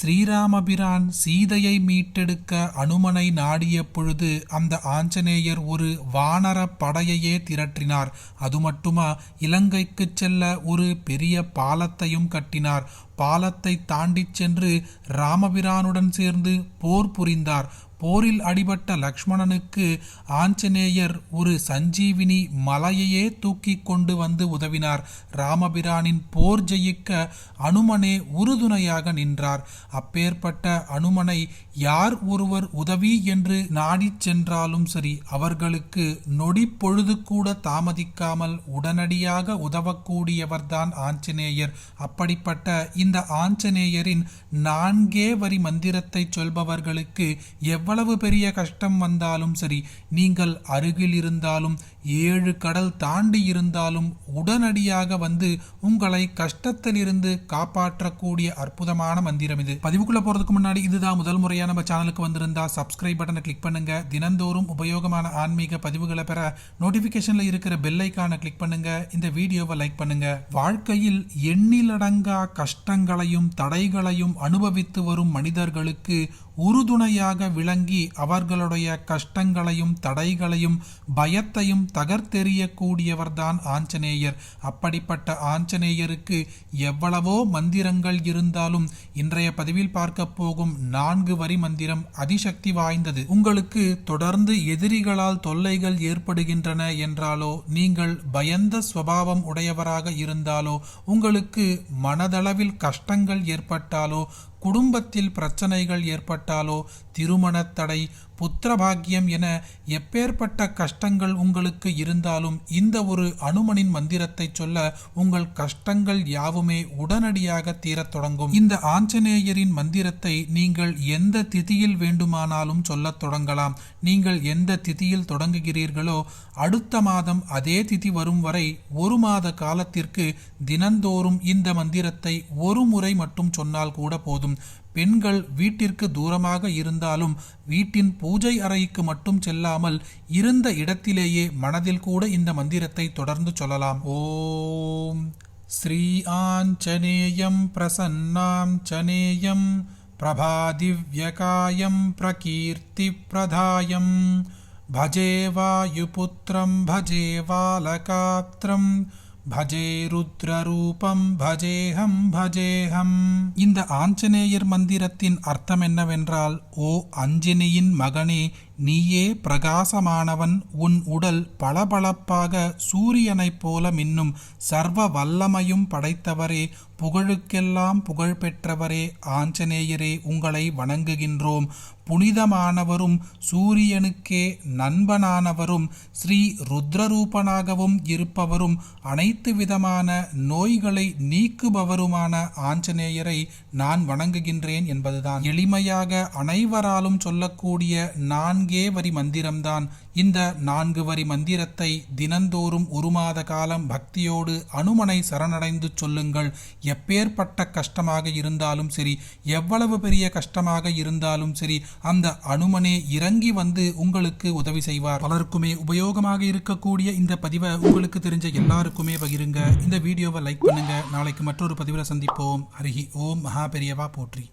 ஸ்ரீராமபிரான் சீதையை மீட்டெடுக்க அனுமனை நாடிய பொழுது அந்த ஆஞ்சநேயர் ஒரு வானர படையையே திரட்டினார். அது மட்டுமா இலங்கைக்கு செல்ல ஒரு பெரிய பாலத்தையும் கட்டினார். பாலத்தை தாண்டிச் சென்று ராமபிரானுடன் சேர்ந்து போர் புரிந்தார். போரில் அடிபட்ட லக்ஷ்மணனுக்கு ஆஞ்சநேயர் ஒரு சஞ்சீவினி மலையையே தூக்கி கொண்டு வந்து உதவினார். ராமபிரானின் போர் ஜெயிக்க அனுமனே உறுதுணையாக நின்றார். அப்பேற்பட்ட அனுமனை யார் ஒருவர் உதவி என்று நாடிச் சென்றாலும் சரி அவர்களுக்கு நொடி பொழுது கூட தாமதிக்காமல் உடனடியாக உதவக்கூடியவர்தான் ஆஞ்சநேயர். அப்படிப்பட்ட இந்த ஆஞ்சநேயரின் நான்கே வரி மந்திரத்தை சொல்பவர்களுக்கு எவ்வளவு எவ்வளவு பெரிய கஷ்டம் வந்தாலும் சரி நீங்கள் அருகில் இருந்தாலும் ஏழு கடல் தாண்டி இருந்தாலும் உடனடியாக வந்து உங்களை கஷ்டத்திலிருந்து காப்பாற்றக்கூடிய அற்புதமான மந்திரம் இது. பதிவுக்குள்ள போறதுக்கு முன்னாடி இதுதான் முதல் முறையா நம்ம சேனலுக்கு வந்திருந்தா சப்ஸ்கிரைப் பட்டனை கிளிக் பண்ணுங்க. தினந்தோறும் உபயோகமான ஆன்மீக பதிவுகளை பெற நோட்டிபிகேஷன்ல இருக்கிற பெல் ஐக்கான கிளிக் பண்ணுங்க. இந்த வீடியோவை லைக் பண்ணுங்க. வாழ்க்கையில் எண்ணிலடங்கா கஷ்டங்களையும் தடைகளையும் அனுபவித்து வரும் மனிதர்களுக்கு உறுதுணையாக விளங்கி அவர்களுடைய கஷ்டங்களையும் தடைகளையும் பயத்தையும் தகர்த்தெறியக்கூடியவர்தான் ஆஞ்சநேயர். அப்படிப்பட்ட ஆஞ்சநேயருக்கு எவ்வளவோ மந்திரங்கள் இருந்தாலும் இன்றைய பதிவில் பார்க்க போகும் நான்கு வரி மந்திரம் அதிசக்தி வாய்ந்தது. உங்களுக்கு தொடர்ந்து எதிரிகளால் தொல்லைகள் ஏற்படுகின்றன என்றாலோ நீங்கள் பயந்த சுவாவம் உடையவராக இருந்தாலோ உங்களுக்கு மனதளவில் கஷ்டங்கள் ஏற்பட்டாலோ குடும்பத்தில் பிரச்சனைகள் ஏற்பட்டாலோ திருமணத்தடை புத்திரபாகியம் என எப்பேற்பட்ட கஷ்டங்கள் உங்களுக்கு இருந்தாலும் இந்த ஒரு அனுமனின் மந்திரத்தை சொல்ல உங்கள் கஷ்டங்கள் யாவுமே உடனடியாக தீரத் தொடங்கும். இந்த ஆஞ்சநேயரின் மந்திரத்தை நீங்கள் எந்த திதியில் வேண்டுமானாலும் சொல்லத் தொடங்கலாம். நீங்கள் எந்த திதியில் தொடங்குகிறீர்களோ அடுத்த மாதம் அதே திதி வரும் வரை ஒரு மாத காலத்திற்கு தினந்தோறும் இந்த மந்திரத்தை ஒரு முறை மட்டும் சொன்னால் கூட போதும். பெண்கள் வீட்டிற்கு தூரமாக இருந்தாலும் வீட்டின் பூஜை அறைக்கு மட்டும் செல்லாமல் இருந்த இடத்திலேயே மனதில் கூட இந்த மந்திரத்தை தொடர்ந்து சொல்லலாம் ஓம் ஸ்ரீ ஆஞ்சநேயம் பிரசன்னாஞ்சநேயம் பிரபாதிவ்யகாயம் பிரகீர்த்தி பிரதாயம் भजे वायुपुत्रं भजे वालकात्रम् பஜே ருத்ரரூபம் பஜேஹம் பஜேஹம் இந்த ஆஞ்சநேயர் மந்திரத்தின் அர்த்தம் என்னவென்றால் ஓ அஞ்சனியின் மகனே நீயே பிரகாசமானவன் உன் உடல் பளபளப்பாக சூரியனைப் போல மின்னும். சர்வ வல்லமையும் படைத்தவரே புகழுக்கெல்லாம் புகழ் பெற்றவரே ஆஞ்சநேயரே உங்களை வணங்குகின்றோம். புனிதமானவரும் சூரியனுக்கே நண்பனானவரும் ஸ்ரீ ருத்ரரூபனாகவும் இருப்பவரும் அனைத்து விதமான நோய்களை நீக்குபவருமான ஆஞ்சநேயரை நான் வணங்குகின்றேன் என்பதுதான். எளிமையாக அனைவராலும் சொல்லக்கூடிய நான்கு வரி மந்திரம்தான். இந்த நான்கு வரி மந்திரத்தை தினந்தோறும் ஒரு மாத காலம் பக்தியோடு அனுமனை சரணடைந்து சொல்லுங்கள். எப்பேற்பட்ட கஷ்டமாக இருந்தாலும் சரி எவ்வளவு பெரிய கஷ்டமாக இருந்தாலும் சரி அந்த அனுமனே இறங்கி வந்து உங்களுக்கு உதவி செய்வார். பலருக்குமே உபயோகமாக இருக்கக்கூடிய இந்த பதிவை உங்களுக்கு தெரிஞ்ச எல்லாருக்குமே பகிருங்க. இந்த வீடியோவை லைக் பண்ணுங்க. நாளைக்கு மற்றொரு பதிவில் சந்திப்போம். அருகி ஓம். மகா பெரியவா போற்றி.